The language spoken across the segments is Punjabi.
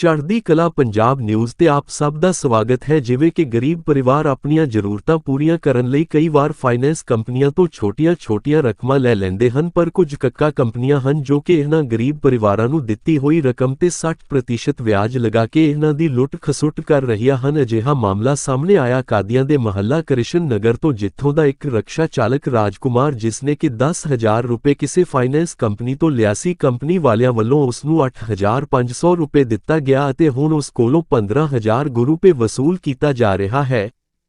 ਚੜ੍ਹਦੀ ਕਲਾ ਪੰਜਾਬ ਨਿਊਜ਼ ਤੇ ਆਪ ਸਭ ਦਾ ਸਵਾਗਤ ਹੈ। ਜਿਵੇਂ ਕਿ ਗਰੀਬ ਪਰਿਵਾਰ ਆਪਣੀਆਂ ਜ਼ਰੂਰਤਾਂ ਪੂਰੀਆਂ ਕਰਨ ਲਈ ਕਈ ਵਾਰ ਫਾਈਨੈਂਸ ਕੰਪਨੀਆਂ ਤੋਂ ਛੋਟੀਆਂ-ਛੋਟੀਆਂ ਰਕਮਾਂ ਲੈ ਲੈਂਦੇ ਹਨ, ਪਰ ਕੁਝ ਕੱਕਾ ਕੰਪਨੀਆਂ ਹਨ ਜੋ ਕਿ ਇਹਨਾਂ ਗਰੀਬ ਪਰਿਵਾਰਾਂ ਨੂੰ ਦਿੱਤੀ ਹੋਈ ਰਕਮ ਤੇ 60% ਵਿਆਜ ਲਗਾ ਕੇ ਇਹਨਾਂ ਦੀ ਲੁੱਟ ਖਸੁੱਟ ਕਰ ਰਹੀਆਂ ਹਨ। ਅਜਿਹਾ ਮਾਮਲਾ ਸਾਹਮਣੇ ਆਇਆ। ਕਾਦੀਆਂ ਦੇ ਮਹੱਲਾ ਕ੍ਰਿਸ਼ਨ ਨਗਰ ਤੋਂ ਜਿੱਥੋਂ ਦਾ ਇੱਕ ਰਕਸ਼ਾ ਚਾਲਕ ਰਾਜਕੁਮਾਰ ਜਿਸਨੇ ਕਿ 10000 ਰੁਪਏ ਕਿਸੇ ਫਾਈਨੈਂਸ ਕੰਪਨੀ ਤੋਂ ਲਿਆ ਸੀ, ਕੰਪਨੀ ਵਾਲਿਆਂ ਵੱਲੋਂ ਉਸ ਨੂੰ 8500 ਰੁਪਏ ਦਿੱਤਾ ਗਿਆ ਅਤੇ ਹੁਣ ਉਸ ਕੋਲੋਂ 15000 ਗੁਰੂ ਪੇ ਵਸੂਲ ਕੀਤਾ ਜਾ ਰਿਹਾ ਹੈ।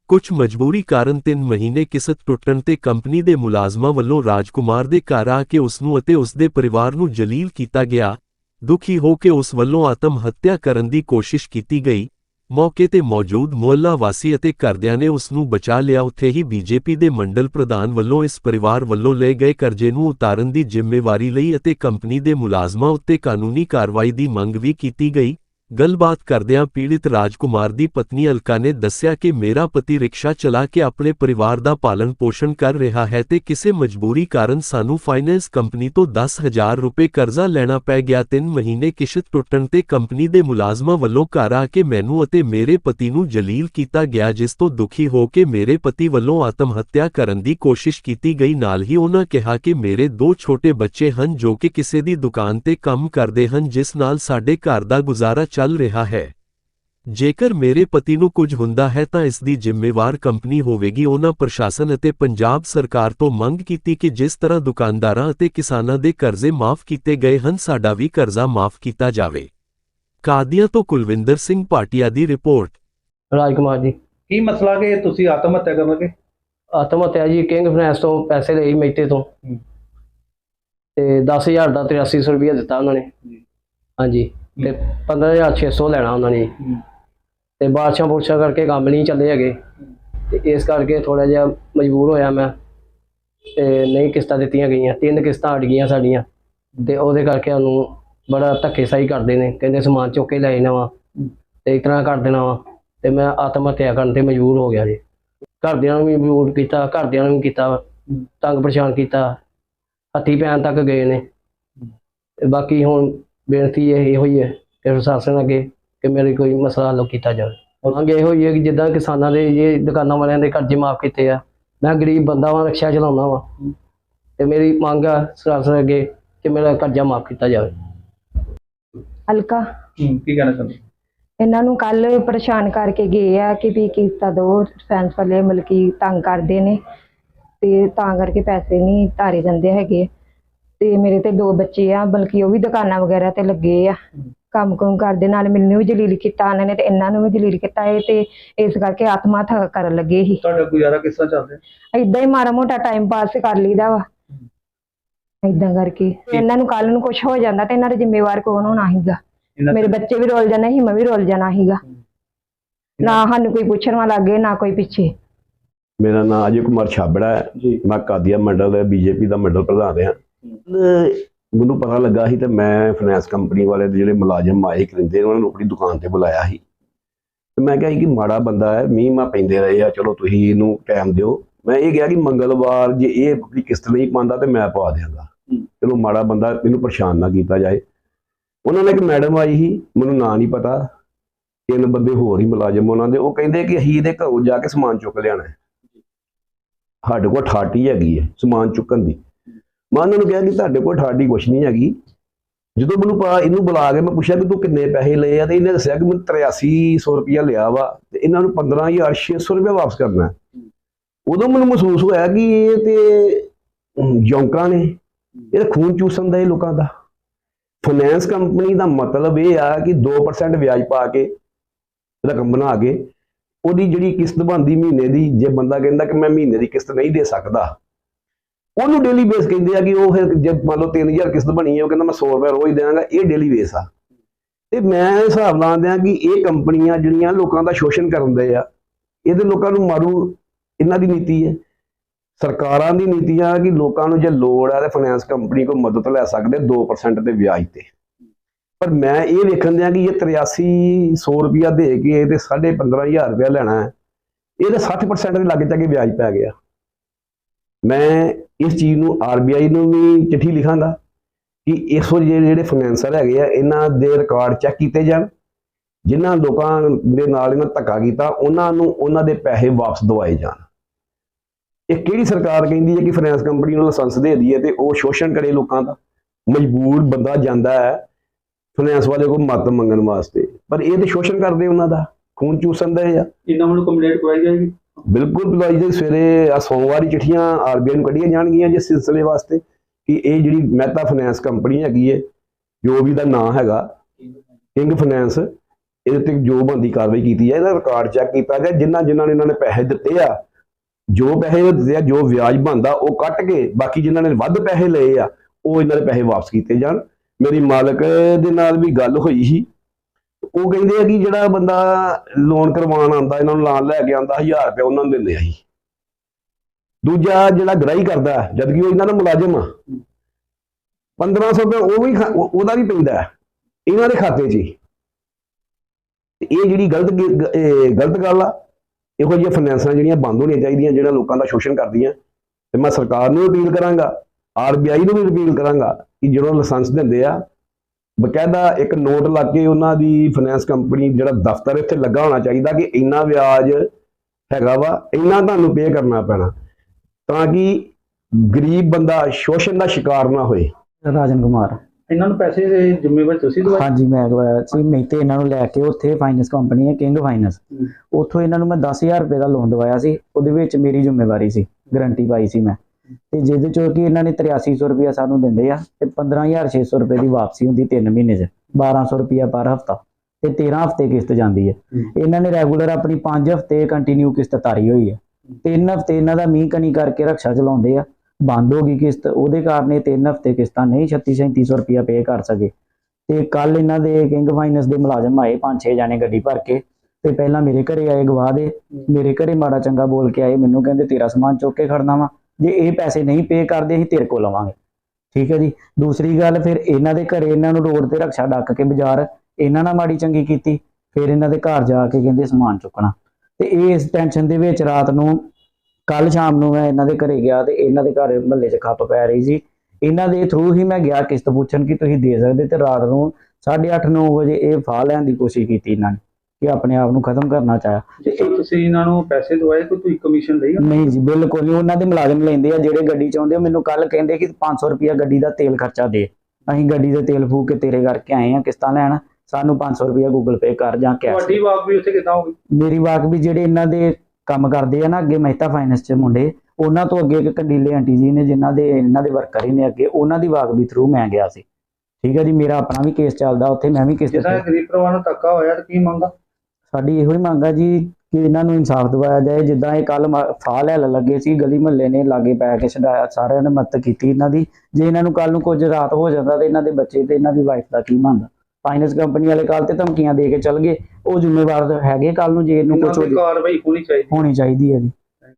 ਕੁਝ ਮਜਬੂਰੀ ਕਾਰਨ 3 ਮਹੀਨੇ ਕਿਸ਼ਤ ਟੁੱਟਣ ਤੇ ਕੰਪਨੀ ਦੇ ਮੁਲਾਜ਼ਮਾਂ ਵੱਲੋਂ ਰਾਜਕੁਮਾਰ ਦੇ ਘਰ ਆ ਕੇ ਉਸ ਨੂੰ ਅਤੇ ਉਸ ਦੇ ਪਰਿਵਾਰ ਨੂੰ ਜਲੀਲ ਕੀਤਾ ਗਿਆ। ਦੁਖੀ ਹੋ ਕੇ ਉਸ ਵੱਲੋਂ ਆਤਮ ਹੱਤਿਆ ਕਰਨ ਦੀ ਕੋਸ਼ਿਸ਼ ਕੀਤੀ ਗਈ। ਮੌਕੇ ਤੇ ਮੌਜੂਦ ਮੁਹੱਲਾ ਵਾਸੀ ਅਤੇ ਘਰਦਿਆਂ ਨੇ ਉਸ ਨੂੰ ਬਚਾ ਲਿਆ। ਉੱਥੇ ਹੀ ਬੀਜੇਪੀ ਦੇ ਮੰਡਲ ਪ੍ਰਧਾਨ ਵੱਲੋਂ ਇਸ ਪਰਿਵਾਰ ਵੱਲੋਂ ਲਏ ਗਏ ਕਰਜ਼ੇ ਨੂੰ ਉਤਾਰਨ ਦੀ ਜ਼ਿੰਮੇਵਾਰੀ ਲਈ ਅਤੇ ਕੰਪਨੀ ਦੇ ਮੁਲਾਜ਼ਮਾਂ ਉੱਤੇ ਕਾਨੂੰਨੀ ਕਾਰਵਾਈ ਦੀ ਮੰਗ ਵੀ ਕੀਤੀ ਗਈ। ਗੱਲਬਾਤ ਕਰਦਿਆਂ ਪੀੜਿਤ ਰਾਜਕੁਮਾਰ ਦੀ ਪਤਨੀ ਅਲਕਾ ਨੇ ਦੱਸਿਆ ਕਿ ਮੇਰਾ ਪਤੀ ਰਿਕਸ਼ਾ ਚਲਾ ਕੇ ਆਪਣੇ ਪਰਿਵਾਰ ਦਾ ਪਾਲਣ ਪੋਸ਼ਣ ਕਰ ਰਿਹਾ ਹੈ ਤੇ ਕਿਸੇ ਮਜਬੂਰੀ ਕਾਰਨ ਸਾਨੂੰ ਫਾਈਨੈਂਸ ਕੰਪਨੀ ਤੋਂ 10000 ਰੁਪਏ ਕਰਜ਼ਾ ਲੈਣਾ ਪੈ ਗਿਆ। ਤਿੰਨ ਮਹੀਨੇ ਕਿਸ਼ਤ ਟੁੱਟਣ ਤੇ ਕੰਪਨੀ ਦੇ ਮੁਲਾਜ਼ਮਾਂ ਵੱਲੋਂ ਘਰ ਆ ਕੇ ਮੈਨੂੰ ਅਤੇ ਮੇਰੇ ਪਤੀ ਨੂੰ ਜਲੀਲ ਕੀਤਾ ਗਿਆ, ਜਿਸ ਤੋਂ ਦੁਖੀ ਹੋ ਕੇ ਮੇਰੇ ਪਤੀ ਵੱਲੋਂ ਆਤਮ ਹੱਤਿਆ ਕਰਨ ਦੀ ਕੋਸ਼ਿਸ਼ ਕੀਤੀ ਗਈ। ਨਾਲ ਹੀ ਉਹਨਾਂ ਕਿਹਾ ਕਿ ਮੇਰੇ ਦੋ ਛੋਟੇ ਬੱਚੇ ਹਨ ਜੋ ਕਿ ਕਿਸੇ ਦੀ ਦੁਕਾਨ ਤੇ ਕੰਮ ਕਰਦੇ ਹਨ, ਜਿਸ ਨਾਲ ਸਾਡੇ ਘਰ ਦਾ ਗੁਜ਼ਾਰਾ ਚੱਲ ਰਿਹਾ ਹੈ। ਜੇਕਰ ਮੇਰੇ ਪਤੀ ਨੂੰ ਕੁਝ ਹੁੰਦਾ ਹੈ ਤਾਂ ਇਸ ਦੀ ਜ਼ਿੰਮੇਵਾਰ ਕੰਪਨੀ ਹੋਵੇਗੀ। ਉਹਨਾਂ ਪ੍ਰਸ਼ਾਸਨ ਅਤੇ ਪੰਜਾਬ ਸਰਕਾਰ ਤੋਂ ਮੰਗ ਕੀਤੀ ਕਿ ਜਿਸ ਤਰ੍ਹਾਂ ਦੁਕਾਨਦਾਰਾਂ ਅਤੇ ਕਿਸਾਨਾਂ ਦੇ ਕਰਜ਼ੇ ਮਾਫ ਕੀਤੇ ਗਏ ਹਨ ਸਾਡਾ ਵੀ ਕਰਜ਼ਾ ਮਾਫ ਕੀਤਾ ਜਾਵੇ। ਕਾਦੀਆਂ ਤੋਂ ਕੁਲਵਿੰਦਰ ਸਿੰਘ ਭਾਟੀਆ ਦੀ ਰਿਪੋਰਟ। ਰਾਜਕੁਮਾਰ ਜੀ। ਕੀ ਮਸਲਾ ਕਿ ਤੁਸੀਂ ਆਤਮ ਹੱਤਿਆ ਕਰਨ ਲੱਗੇ ਆਤਮ ਹੱਤਿਆ ਜੀ ਕਿੰਗ ਫਾਈਨੈਂਸ ਤੋਂ ਪੈਸੇ ਲਈ ਮੈਤੇ ਤੋਂ। ਤੇ 10000 ਦਾ 8300 ਰੁਪਇਆ ਦਿੱਤਾ ਉਹਨਾਂ ਨੇ। ਹਾਂਜੀ। ਤੇ 15600 ਲੈਣਾ ਉਹਨਾਂ ਨੇ। ਤੇ ਬਾਦਸ਼ਾਹ ਪੁਰਸ਼ਾ ਕਰਕੇ ਕੰਮ ਨਹੀਂ ਚੱਲੇ ਹੈਗੇ। ਤੇ ਇਸ ਕਰਕੇ ਥੋੜਾ ਜਿਹਾ ਮਜਬੂਰ ਹੋਇਆ ਮੈਂ। ਤੇ ਨਹੀਂ ਕਿਸ਼ਤਾਂ ਦਿੱਤੀਆਂ ਗਈਆਂ। ਤਿੰਨ ਕਿਸ਼ਤਾਂ ਅੜ ਗਈਆਂ ਸਾਡੀਆਂ। ਤੇ ਉਹਦੇ ਕਰਕੇ ਸਾਨੂੰ ਬੜਾ ਧੱਕੇਸ਼ਾਹੀ ਕਰਦੇ ਨੇ। ਕਹਿੰਦੇ ਸਮਾਨ ਚੁੱਕ ਕੇ ਲੈ ਜਾਣਾ ਵਾ। ਤੇ ਇਸ ਤਰ੍ਹਾਂ ਕਰ ਦੇਣਾ ਵਾ। ਤੇ ਮੈਂ ਆਤਮ ਹੱਤਿਆ ਕਰਨ ਤੇ ਮਜਬੂਰ ਹੋ ਗਿਆ ਜੀ। ਘਰਦਿਆਂ ਨੂੰ ਵੀ ਮਜਬੂਰ ਕੀਤਾ ਘਰਦਿਆਂ ਨੂੰ ਵੀ ਕੀਤਾ। ਤੰਗ ਪਰੇਸ਼ਾਨ ਕੀਤਾ। ਹੱਥੀ ਪੈਣ ਤੱਕ ਗਏ ਨੇ। ਬਾਕੀ ਹੁਣ ਬੇਨਤੀ ਇਹ ਇਹੋ ਹੀ ਹੈ ਕਿ ਪ੍ਰਸ਼ਾਸਨ ਅੱਗੇ ਕਿ ਮੇਰੇ ਕੋਈ ਮਸਲਾ ਹੱਲ ਕੀਤਾ ਜਾਵੇ। ਮੰਗ ਇਹੋ ਹੀ ਹੈ ਕਿ ਜਿੱਦਾਂ ਕਿਸਾਨਾਂ ਦੇ ਇਹ ਦੁਕਾਨਾਂ ਵਾਲਿਆਂ ਦੇ ਕਰਜ਼ੇ ਮਾਫ ਕੀਤੇ ਆ ਮੈਂ ਗਰੀਬ ਬੰਦਾ ਵਾਂ ਰਿਕਸ਼ਾ ਚਲਾਉਣਾ ਵਾਂ। ਤੇ ਮੇਰੀ ਮੰਗ ਆ ਪ੍ਰਸ਼ਾਸਨ ਅੱਗੇ ਕਿ ਮੇਰਾ ਕਰਜ਼ਾ ਮਾਫ ਕੀਤਾ ਜਾਵੇ। ਹਲਕਾ ਕੀ ਕਹਿਣਾ ਚਾਹੁੰਦੇ ਇਹਨਾਂ ਨੂੰ ਕੱਲ ਪਰੇਸ਼ਾਨ ਕਰਕੇ ਗਏ ਆ ਕਿ ਵੀ ਕਿਸ਼ਤਾਂ ਦੋ ਫੈਂਸ ਵਾਲੇ ਮਤਲਬ ਕਿ ਤੰਗ ਕਰਦੇ ਨੇ ਤੇ ਤਾਂ ਕਰਕੇ ਪੈਸੇ ਨਹੀਂ ਧਾਰੇ ਜਾਂਦੇ ਹੈਗੇ। ਤੇ ਮੇਰੇ ਤੇ ਦੋ ਬੱਚੇ ਆ ਬਲਕਿ ਉਹ ਵੀ ਦੁਕਾਨਾਂ ਵਗੈਰਾ ਤੇ ਲੱਗੇ ਆ। ਕੰਮ ਕੁਮ ਕਰਦੇ ਨਾਲ ਮੈਨੂੰ ਵੀ ਜਲੀਲ ਕੀਤਾ ਉਹਨਾਂ ਨੇ ਤੇ ਇਹਨਾਂ ਨੂੰ ਵੀ ਜਲੀਲ ਕੀਤਾ ਇਹ ਤੇ ਇਸ ਕਰਕੇ ਆਤਮਾ ਹੱਥ ਕਰਨ ਲੱਗੇ ਸੀ। ਤੁਹਾਡਾ ਗੁਜ਼ਾਰਾ ਕਿਸ ਤਰ੍ਹਾਂ ਚੱਲ ਰਿਹਾ ਏਦਾਂ ਹੀ ਮਾੜਾ ਮੋਟਾ ਟਾਈਮ ਪਾਸ ਕਰ ਲਈਦਾ ਵਾ। ਏਦਾਂ ਕਰਕੇ। ਇਹਨਾਂ ਨੂੰ ਕੱਲ ਨੂੰ ਕੁਝ ਹੋ ਜਾਂਦਾ ਤੇ ਇਹਨਾਂ ਦਾ ਜ਼ਿੰਮੇਵਾਰ ਕੌਣ ਹੋਣਾ ਸੀਗਾ? ਮੇਰੇ ਬੱਚੇ ਵੀ ਰੋਲ ਜਾਣਾ ਸੀ ਮੈਂ ਵੀ ਰੋਲ ਜਾਣਾ ਸੀਗਾ। ਨਾ ਸਾਨੂੰ ਕੋਈ ਪੁੱਛਣ ਵਾਲਾ ਅੱਗੇ ਨਾ ਕੋਈ ਪਿੱਛੇ। ਮੇਰਾ ਨਾਮ ਅਜੇ ਕੁਮਾਰ ਛਾਬੜਾ ਹੈ। ਮੈਂ ਕਾਦੀਆ ਮੰਡਲ ਦੇ ਬੀਜੇਪੀ ਦਾ ਮੰਡਲ ਪ੍ਰਧਾਨ ਹਾਂ ਮੈਨੂੰ ਪਤਾ ਲੱਗਾ ਸੀ ਤੇ ਮੈਂ ਫਾਈਨੈਂਸ ਕੰਪਨੀ ਵਾਲੇ ਦੇ ਜਿਹੜੇ ਮੁਲਾਜ਼ਮ ਆਏ ਕਰਿੰਦੇ ਉਹਨਾਂ ਨੂੰ ਆਪਣੀ ਦੁਕਾਨ ਤੇ ਬੁਲਾਇਆ ਸੀ। ਤੇ ਮੈਂ ਕਿਹਾ ਕਿ ਮਾੜਾ ਬੰਦਾ ਹੈ ਮੀਂਹ ਮਾ ਪੈਂਦੇ ਰਹੇ ਆ ਚਲੋ ਤੁਸੀਂ ਇਹਨੂੰ ਟਾਈਮ ਦਿਓ। ਮੈਂ ਇਹ ਕਿਹਾ ਕਿ ਮੰਗਲਵਾਰ ਜੇ ਇਹ ਆਪਣੀ ਕਿਸ਼ਤ ਨਹੀਂ ਪਾਉਂਦਾ ਤੇ ਮੈਂ ਪਵਾ ਦਿਆਂਗਾ। ਚਲੋ ਮਾੜਾ ਬੰਦਾ ਇਹਨੂੰ ਪਰੇਸ਼ਾਨ ਨਾ ਕੀਤਾ ਜਾਏ। ਉਹਨਾਂ ਨੇ ਇੱਕ ਮੈਡਮ ਆਈ ਸੀ ਮੈਨੂੰ ਨਾਂ ਨਹੀਂ ਪਤਾ। ਤਿੰਨ ਬੰਦੇ ਹੋਰ ਹੀ ਮੁਲਾਜ਼ਮ ਉਹਨਾਂ ਦੇ। ਉਹ ਕਹਿੰਦੇ ਕਿ ਅਸੀਂ ਇਹਦੇ ਘਰੋਂ ਜਾ ਕੇ ਸਮਾਨ ਚੁੱਕ ਲਿਆਣਾ ਹੈ। ਸਾਡੇ ਕੋਲ ਠਾਟੀ ਹੈਗੀ ਹੈ ਸਮਾਨ ਚੁੱਕਣ ਦੀ। ਮੈਂ ਉਹਨਾਂ ਨੂੰ ਕਿਹਾ ਕਿ ਤੁਹਾਡੇ ਕੋਲ ਠਾਟੀ ਕੁਛ ਨਹੀਂ ਹੈਗੀ। ਜਦੋਂ ਮੈਨੂੰ ਪਾ ਇਹਨੂੰ ਬੁਲਾ ਕੇ ਮੈਂ ਪੁੱਛਿਆ ਕਿ ਤੂੰ ਕਿੰਨੇ ਪੈਸੇ ਲਏ ਆ ਤੇ ਇਹਨੇ ਦੱਸਿਆ ਕਿ ਮੈਨੂੰ 8300 ਰੁਪਇਆ ਲਿਆ ਵਾ ਤੇ ਇਹਨਾਂ ਨੂੰ 15600 ਰੁਪਇਆ ਵਾਪਸ ਕਰਨਾ ਉਦੋਂ ਮੈਨੂੰ ਮਹਿਸੂਸ ਹੋਇਆ ਕਿ ਇਹ ਤੇ ਜੌਂਕਾਂ ਨੇ। ਇਹ ਤਾਂ ਖੂਨ ਚੂਸਣ ਦਾ ਇਹ ਲੋਕਾਂ ਦਾ। ਫਾਈਨੈਂਸ ਕੰਪਨੀ ਦਾ ਮਤਲਬ ਇਹ ਆ ਕਿ 2% ਵਿਆਜ ਪਾ ਕੇ, ਰਕਮ ਬਣਾ ਕੇ, ਉਹਦੀ ਜਿਹੜੀ ਕਿਸ਼ਤ ਬਣਦੀ ਮਹੀਨੇ ਦੀ, ਜੇ ਬੰਦਾ ਕਹਿੰਦਾ ਕਿ ਮੈਂ ਮਹੀਨੇ ਦੀ ਕਿਸ਼ਤ ਨਹੀਂ ਦੇ ਸਕਦਾ ਉਹਨੂੰ ਡੇਲੀ ਬੇਸ ਕਹਿੰਦੇ ਆ ਕਿ ਉਹ ਫਿਰ ਜੇ ਮੰਨ ਲਓ 3000 ਕਿਸ਼ਤ ਬਣੀ ਹੈ ਉਹ ਕਹਿੰਦਾ ਮੈਂ 100 ਰੁਪਏ ਰੋਜ਼ ਦੇਵਾਂਗਾ, ਇਹ ਡੇਲੀ ਬੇਸ ਆ। ਤੇ ਮੈਂ ਹਿਸਾਬ ਲਾਉਂਦਿਆਂ ਕਿ ਇਹ ਕੰਪਨੀਆਂ ਜਿਹੜੀਆਂ ਲੋਕਾਂ ਦਾ ਸ਼ੋਸ਼ਣ ਕਰਨ ਦੇ ਆ, ਇਹਦੇ ਲੋਕਾਂ ਨੂੰ ਮਾਰੂ ਇਹਨਾਂ ਦੀ ਨੀਤੀ ਹੈ। ਸਰਕਾਰਾਂ ਦੀ ਨੀਤੀ ਆ ਕਿ ਲੋਕਾਂ ਨੂੰ ਜੇ ਲੋੜ ਆ ਤੇ ਫਾਈਨੈਂਸ ਕੰਪਨੀ ਕੋਲ ਮਦਦ ਲੈ ਸਕਦੇ 2% ਦੇ ਵਿਆਜ ਤੇ। ਪਰ ਮੈਂ ਇਹ ਵੇਖਣ ਦਿਆਂ ਕਿ ਇਹ 8300 ਰੁਪਇਆ ਦੇ ਕੇ ਤੇ 15500 ਰੁਪਇਆ ਲੈਣਾ ਹੈ, ਇਹਦੇ 60% ਦੇ ਲੱਗੇ ਚੱਕੇ ਵਿਆਜ ਪੈ ਗਿਆ। ਮੈਂ ਇਸ ਚੀਜ਼ ਨੂੰ ਆਰਬੀਆਈ ਨੂੰ ਵੀ ਚਿੱਠੀ ਲਿਖਾਂਗਾ ਕਿ ਇਸ ਵਾਰ ਜਿਹੜੇ ਜਿਹੜੇ ਫਾਈਨੈਂਸਰ ਹੈਗੇ ਆ, ਇਹਨਾਂ ਦੇ ਰਿਕਾਰਡ ਚੈੱਕ ਕੀਤੇ ਜਾਣ। ਜਿਨ੍ਹਾਂ ਲੋਕਾਂ ਦੇ ਨਾਲ ਇਹਨਾਂ ਧੱਕਾ ਕੀਤਾ, ਉਹਨਾਂ ਨੂੰ ਉਹਨਾਂ ਦੇ ਪੈਸੇ ਵਾਪਸ ਦਵਾਏ ਜਾਣ। ਇਹ ਕਿਹੜੀ ਸਰਕਾਰ ਕਹਿੰਦੀ ਹੈ ਕਿ ਫਾਈਨੈਂਸ ਕੰਪਨੀ ਨੂੰ ਲਾਇਸੈਂਸ ਦੇ ਦਈਏ ਤੇ ਉਹ ਸ਼ੋਸ਼ਣ ਕਰੇ ਲੋਕਾਂ ਦਾ? ਮਜਬੂਰ ਬੰਦਾ ਜਾਂਦਾ ਹੈ ਫਾਈਨੈਂਸ ਵਾਲੇ ਕੋਲ ਮਦਦ ਮੰਗਣ ਵਾਸਤੇ। ਪਰ ਇਹ ਤੇ ਸ਼ੋਸ਼ਣ ਕਰਦੇ ਉਹਨਾਂ ਦਾ। ਖੂਨ ਚੂਸਣ ਦੇ ਆ। ਇਹਨਾਂ ਨੂੰ ਕੰਪਲੇਂਟ ਕਰਵਾਈ ਜਾਏਗੀ। ਬਿਲਕੁਲ ਬੁਲਾਈ ਦੇ ਸਵੇਰੇ ਆ ਸੋਮਵਾਰ ਚਿੱਠੀਆਂ ਆਰਬੀਆਈ ਨੂੰ ਕੱਢੀਆਂ ਜਾਣਗੀਆਂ ਜਿਸ ਸਿਲਸਿਲੇ ਵਾਸਤੇ ਕਿ ਇਹ ਜਿਹੜੀ ਮਹਿਤਾ ਫਾਈਨੈਂਸ ਕੰਪਨੀ ਹੈਗੀ ਹੈ ਜੋ ਵੀ ਦਾ ਨਾਂ ਹੈਗਾ ਕਿੰਗ ਫਾਈਨੈਂਸ ਇਹਦੇ ਤੇ ਜੋ ਬੰਦੀ ਕਾਰਵਾਈ ਕੀਤੀ ਹੈ ਇਹਦਾ ਰਿਕਾਰਡ ਚੈੱਕ ਕੀਤਾ ਗਿਆ ਜਿਨ੍ਹਾਂ ਜਿਨ੍ਹਾਂ ਨੇ ਇਹਨਾਂ ਨੇ ਪੈਸੇ ਦਿੱਤੇ ਆ, ਜੋ ਪੈਸੇ ਦਿੱਤੇ ਆ, ਜੋ ਵਿਆਜ ਬਣਦਾ, ਉਹ ਕੱਟ ਕੇ ਬਾਕੀ ਜਿਨ੍ਹਾਂ ਨੇ ਵੱਧ ਪੈਸੇ ਲਏ ਆ, ਉਹ ਇਹਨਾਂ ਦੇ ਪੈਸੇ ਵਾਪਸ ਕੀਤੇ ਜਾਣ। ਮੇਰੀ ਮਾਲਕ ਦੇ ਨਾਲ ਵੀ ਗੱਲ ਹੋਈ ਸੀ ਉਹ ਕਹਿੰਦੇ ਆ ਕਿ ਜਿਹੜਾ ਬੰਦਾ ਲੋਨ ਕਰਵਾਉਣ ਆਉਂਦਾ, ਇਹਨਾਂ ਨੂੰ ਲਾਣ ਲੈ ਕੇ ਆਉਂਦਾ 1000 ਰੁਪਏ ਉਹਨਾਂ ਨੂੰ ਦਿੰਦੇ ਆ ਜੀ ਦੂਜਾ ਜਿਹੜਾ ਗ੍ਰਾਹੀ ਕਰਦਾ ਜਦਕਿ ਉਹ ਇਹਨਾਂ ਦਾ ਮੁਲਾਜ਼ਮ ਆ। 1500 ਰੁਪਏ ਉਹ ਵੀ ਉਹਦਾ ਵੀ ਪੈਂਦਾ ਇਹਨਾਂ ਦੇ ਖਾਤੇ 'ਚ ਹੀ। ਇਹ ਜਿਹੜੀ ਗਲਤ ਗਲਤ ਗੱਲ ਆ, ਇਹੋ ਜਿਹੀਆਂ ਫਾਈਨੈਂਸਾਂ ਜਿਹੜੀਆਂ ਬੰਦ ਹੋਣੀਆਂ ਚਾਹੀਦੀਆਂ, ਜਿਹੜਾ ਲੋਕਾਂ ਦਾ ਸ਼ੋਸ਼ਣ ਕਰਦੀਆਂ। ਤੇ ਮੈਂ ਸਰਕਾਰ ਨੂੰ ਅਪੀਲ ਕਰਾਂਗਾ ਆਰਬੀਆਈ ਨੂੰ ਵੀ ਅਪੀਲ ਕਰਾਂਗਾ ਕਿ ਜਦੋਂ ਲਾਇਸੈਂਸ ਦਿੰਦੇ ਆ ਬਕਾਇਦਾ ਇੱਕ ਨੋਟ ਲਾ ਕੇ ਉਹਨਾਂ ਦੀ ਫਾਈਨੈਂਸ ਕੰਪਨੀ ਜਿਹੜਾ ਦਫ਼ਤਰ ਇੱਥੇ ਲੱਗਾ ਹੋਣਾ ਚਾਹੀਦਾ ਕਿ ਇੰਨਾ ਵਿਆਜ ਹੈਗਾ ਵਾ ਇੰਨਾ ਤੁਹਾਨੂੰ ਪੇ ਕਰਨਾ ਪੈਣਾ। ਤਾਂ ਕਿ ਗਰੀਬ ਬੰਦਾ ਸ਼ੋਸ਼ਣ ਦਾ ਸ਼ਿਕਾਰ ਨਾ ਹੋਏ। ਰਾਜਨ ਕੁਮਾਰ। ਇਹਨਾਂ ਨੂੰ ਪੈਸੇ ਦੇ ਜ਼ਿੰਮੇਵਾਰ ਤੁਸੀਂ ਦਵਾਈ? ਹਾਂਜੀ ਮੈਂ ਗਵਾਇਆ ਸੀ। ਮੈਂ ਤੇ ਇਹਨਾਂ ਨੂੰ ਲੈ ਕੇ ਉੱਥੇ ਫਾਈਨੈਂਸ ਕੰਪਨੀ ਹੈ ਕਿੰਗ ਫਾਈਨੈਂਸ। ਉੱਥੋਂ ਇਹਨਾਂ ਨੂੰ ਮੈਂ 10000 ਰੁਪਏ ਦਾ ਲੋਨ ਦਵਾਇਆ ਸੀ। ਉਹਦੇ ਵਿੱਚ ਮੇਰੀ ਜ਼ਿੰਮੇਵਾਰੀ ਸੀ ਗਾਰੰਟੀ ਪਾਈ ਸੀ ਮੈਂ। ਤੇ ਜਿਹਦੇ ਚੋਂ ਕਿ ਇਹਨਾਂ ਨੇ 8300 ਰੁਪਏ ਸਾਨੂੰ ਦਿੰਦੇ ਆ ਤੇ 15600 ਰੁਪਏ ਦੀ ਵਾਪਸੀ ਹੁੰਦੀ 3 ਮਹੀਨੇ 'ਚ 1200 ਰੁਪਏ ਪਰ ਹਫਤਾ ਤੇ 13 ਹਫ਼ਤੇ ਕਿਸ਼ਤ ਜਾਂਦੀ ਹੈ। ਇਹਨਾਂ ਨੇ ਰੈਗੂਲਰ ਆਪਣੀ 5 ਹਫ਼ਤੇ ਕੰਟੀਨਿਊ ਕਿਸ਼ਤ ਤਾਰੀ ਹੋਈ ਹੈ 3 ਹਫ਼ਤੇ ਇਹਨਾਂ ਦਾ ਮੀਂਹ ਕਣੀ ਕਰਕੇ ਰਕਸ਼ਾ ਚਲਾਉਂਦੇ ਆ ਬੰਦ ਹੋ ਗਈ ਕਿਸ਼ਤ ਉਹਦੇ ਕਾਰਨ ਇਹ 3 ਹਫ਼ਤੇ ਕਿਸ਼ਤਾਂ ਨਹੀਂ 36 3700 ਰੁਪਇਆ ਪੇ ਕਰ ਸਕੇ। ਤੇ ਕੱਲ ਇਹਨਾਂ ਦੇ ਕਿੰਗ ਫਾਈਨੈਂਸ ਦੇ ਮੁਲਾਜ਼ਮ ਆਏ ਪੰਜ ਛੇ ਜਾਣੇ ਗੱਡੀ ਭਰ ਕੇ ਤੇ ਪਹਿਲਾਂ ਮੇਰੇ ਘਰੇ ਆਏ ਗਵਾਹ ਦੇ। ਮੇਰੇ ਘਰੇ ਮਾੜਾ ਚੰਗਾ ਬੋਲ ਕੇ ਆਏ ਮੈਨੂੰ ਕਹਿੰਦੇ ਤੇਰਾ ਸਮਾਨ ਚੁੱਕ ਕੇ ਖੜਨਾ ਵਾ। ਜੇ ਇਹ ਪੈਸੇ ਨਹੀਂ ਪੇ ਕਰਦੇ, ਅਸੀਂ ਤੇਰੇ ਕੋਲ ਲਵਾਂਗੇ ਠੀਕ ਹੈ ਜੀ? ਦੂਸਰੀ ਗੱਲ, ਫਿਰ ਇਹਨਾਂ ਦੇ ਘਰੇ ਇਹਨਾਂ ਨੂੰ ਰੋਡ ਤੇ ਰਕਸ਼ਾ ਡੱਕ ਕੇ ਬਾਜ਼ਾਰ, ਇਹਨਾਂ ਨਾਲ ਮਾੜੀ ਚੰਗੀ ਕੀਤੀ, ਫਿਰ ਇਹਨਾਂ ਦੇ ਘਰ ਜਾ ਕੇ ਕਹਿੰਦੇ ਸਮਾਨ ਚੁੱਕਣਾ। ਤੇ ਇਹ ਇਸ ਟੈਨਸ਼ਨ ਦੇ ਵਿੱਚ ਰਾਤ ਨੂੰ ਕੱਲ ਸ਼ਾਮ ਨੂੰ ਮੈਂ ਇਹਨਾਂ ਦੇ ਘਰੇ ਗਿਆ ਤੇ ਇਹਨਾਂ ਦੇ ਘਰ ਮਹੱਲੇ 'ਚ ਖੱਪ ਪੈ ਰਹੀ ਸੀ। ਇਹਨਾਂ ਦੇ ਥਰੂ ਹੀ ਮੈਂ ਗਿਆ ਕਿਸ਼ਤ ਪੁੱਛਣ ਕਿ ਤੁਸੀਂ ਦੇ ਸਕਦੇ ਤੇ ਰਾਤ ਨੂੰ 8:30 9 ਵਜੇ ਇਹ ਫਾਹ ਲੈਣ ਦੀ ਕੋਸ਼ਿਸ਼ ਕੀਤੀ ਇਹਨਾਂ ਨੇ। ਕਿ ਆਪਣੇ ਆਪ ਨੂੰ ਖਤਮ ਕਰਨਾ ਚਾਹਿਆ। ਤੁਸੀਂ ਇਹਨਾਂ ਨੂੰ ਪੈਸੇ ਦਵਾਏ ਕੋਈ ਤੁਸੀਂ ਕਮਿਸ਼ਨ ਲਈ? ਨਹੀਂ ਜੀ ਬਿਲਕੁਲ ਨਹੀਂ ਉਹਨਾਂ ਦੇ ਮੁਲਾਜ਼ਮ ਲੈਂਦੇ ਆ ਜਿਹੜੇ ਗੱਡੀ ਚ ਆਉਂਦੇ ਆ। ਮੈਨੂੰ ਕੱਲ ਕਹਿੰਦੇ ਕਿ 500 ਰੁਪਿਆ ਗੱਡੀ ਦਾ ਤੇਲ ਖਰਚਾ ਦੇ। ਅਸੀਂ ਗੱਡੀ ਦੇ ਤੇਲ ਫੂਕ ਕੇ ਤੇਰੇ ਕਰਕੇ ਆਏ ਆ ਕਿਸ਼ਤਾਂ ਲੈਣ। ਸਾਨੂੰ 500 ਰੁਪਿਆ ਗੂਗਲ ਪੇ ਕਰ ਜਾਂ ਕੈਸ਼ ਤੁਹਾਡੀ ਵਾਕ ਵੀ ਉੱਥੇ ਕਿਦਾਂ ਹੋਗੀ ਮੇਰੀ ਵਾਕ ਵੀ ਜਿਹੜੇ ਇਹਨਾਂ ਦੇ ਕੰਮ ਕਰਦੇ ਆ ਨਾ ਅੱਗੇ ਮਹਿਤਾ ਫਾਈਨੈਂਸ ਚ ਮੁੰਡੇ ਉਹਨਾਂ ਤੋਂ ਅੱਗੇ ਇੱਕ ਕੰਡੀਲੇ ਆਂਟੀ ਜੀ ਨੇ ਜਿਨ੍ਹਾਂ ਦੇ ਇਹਨਾਂ ਦੇ ਵਰਕਰ ਹੀ ਨੇ ਅੱਗੇ ਉਹਨਾਂ ਦੀ ਵਾਕ ਵੀ ਥਰੂ ਮੈਂ ਗਿਆ ਸੀ। ਠੀਕ ਹੈ ਜੀ ਮੇਰਾ ਆਪਣਾ ਵੀ ਕੇਸ ਚੱਲਦਾ ਉੱਥੇ ਮੈਂ ਵੀ ਕਿਸ ਇਹ ਗਰੀਬ ਪਰਿਵਾਰ ਨੂੰ ਧੱਕਾ ਹੋਇਆ ਤਾਂ ਕੀ ਮੰਗਾ ਸਾਡੀ ਇਹੋ ਹੀ ਮੰਗ ਆ ਜੀ ਕਿ ਇਹਨਾਂ ਨੂੰ ਇਨਸਾਫ ਦਿਵਾਇਆ ਜਾਏ। ਜਿੱਦਾਂ ਇਹ ਕੱਲ ਫਾਹ ਲੈ ਲੱਗੇ ਸੀ ਗਲੀ ਮਹੱਲੇ ਨੇ ਲਾਗੇ ਪੈ ਕੇ ਛਡਾਇਆ ਸਾਰਿਆਂ ਨੇ ਮਦਦ ਕੀਤੀ ਇਹਨਾਂ ਦੀ। ਜੇ ਇਹਨਾਂ ਨੂੰ ਕੱਲ ਨੂੰ ਕੁਝ ਰਾਤ ਹੋ ਜਾਂਦਾ ਤੇ ਇਹਨਾਂ ਦੇ ਬੱਚੇ ਤੇ ਇਹਨਾਂ ਦੀ ਵਾਈਫ ਦਾ ਕੀ ਬਣਦਾ ਫਾਈਨੈਂਸ ਕੰਪਨੀ ਵਾਲੇ ਕੱਲ ਤੇ ਧਮਕੀਆਂ ਦੇ ਕੇ ਚਲ ਗਏ। ਉਹ ਜ਼ਿੰਮੇਵਾਰ ਹੈਗੇ ਕੱਲ ਨੂੰ ਜੇ ਇਹਨੂੰ ਕੁਝ ਹੋ ਦੀ ਜੇ ਕਾਰਵਾਈ ਹੋਣੀ ਚਾਹੀਦੀ ਹੋਣੀ ਚਾਹੀਦੀ ਹੈ ਜੀ।